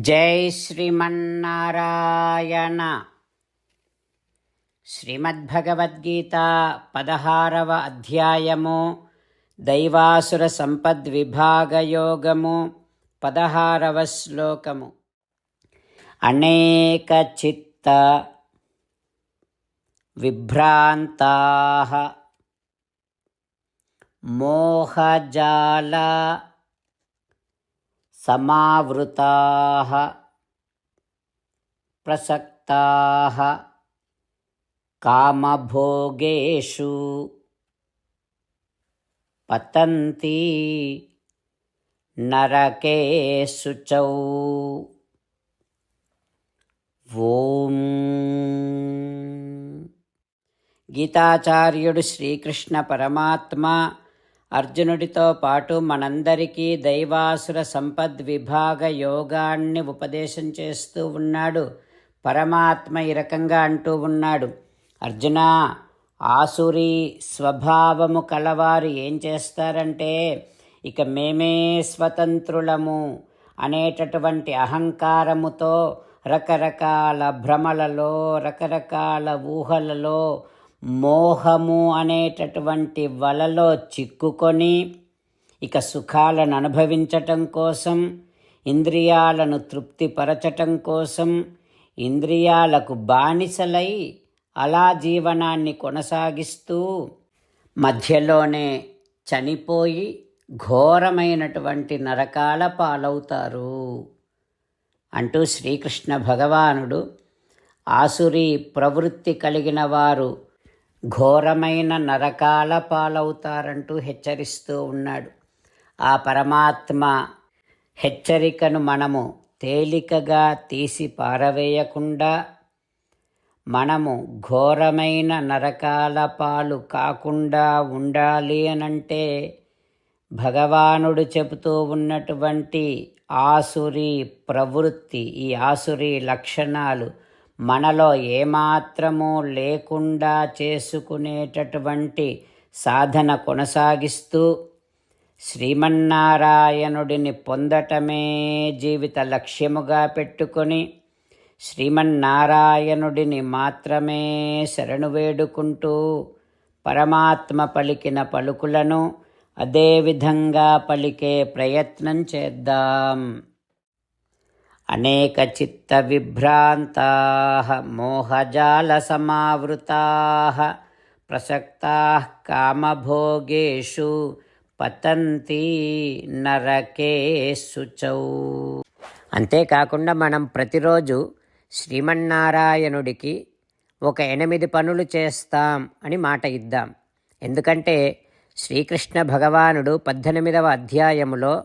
జై శ్రీమన్నారాయణ. శ్రీమద్భగవద్గీత పదహారవ అధ్యాయము దైవాసుర సంపద్విభాగయోగము పదహారవ శ్లోకము. అనేక చిత్త విభ్రాంతా మోహజాల समावृताः प्रसक्ताः कामभोगेषु पतन्ति नरकेषु च ఓం గీతాచార్యుడు శ్రీకృష్ణ పరమాత్మ అర్జునుడితో పాటు మనందరికీ దైవాసుర సంపద్విభాగ యోగాన్ని ఉపదేశం చేస్తూ ఉన్నాడు. పరమాత్మ ఈ రకంగా అంటూ ఉన్నాడు. అర్జున ఆసురి స్వభావము కలవారు ఏం చేస్తారంటే ఇక మేమే స్వతంత్రులము అనేటటువంటి అహంకారముతో రకరకాల భ్రమలలో రకరకాల ఊహలలో మోహము అనేటటువంటి వలలో చిక్కుకొని ఇక సుఖాలను అనుభవించటం కోసం ఇంద్రియాలను తృప్తిపరచటం కోసం ఇంద్రియాలకు బానిసలై అలా జీవనాన్ని కొనసాగిస్తూ మధ్యలోనే చనిపోయి ఘోరమైనటువంటి నరకాల పాలవుతారు. అంటూ శ్రీకృష్ణ భగవానుడు ఆసురి ప్రవృత్తి కలిగిన వారు ఘోరమైన నరకాల పాలవుతారంటూ హెచ్చరిస్తూ ఉన్నాడు. ఆ పరమాత్మ హెచ్చరికను మనము తేలికగా తీసి పారవేయకుండా మనము ఘోరమైన నరకాల పాలు కాకుండా ఉండాలి అనంటే భగవానుడు చెబుతూ ఉన్నటువంటి ఆసురి ప్రవృత్తి ఈ ఆసురి లక్షణాలు మనలో ఏమాత్రము లేకుండా చేసుకునేటటువంటి సాధన కొనసాగిస్తూ శ్రీమన్నారాయణుడిని పొందటమే జీవిత లక్ష్యముగా పెట్టుకొని శ్రీమన్నారాయణుడిని మాత్రమే శరణు వేడుకుంటూ పరమాత్మ పలికిన పలుకులను అదేవిధంగా పలికే ప్రయత్నం చేద్దాం. అనేక చిత్త విభ్రాంతా మోహజాల ప్రసక్తా కామభోగేషు పతంతి నరకేశుచౌ అంతేకాకుండా మనం ప్రతిరోజు శ్రీమన్నారాయణుడికి ఒక ఎనిమిది పనులు చేస్తాం అని మాట ఇద్దాం. ఎందుకంటే శ్రీకృష్ణ భగవానుడు పద్దెనిమిదవ అధ్యాయములో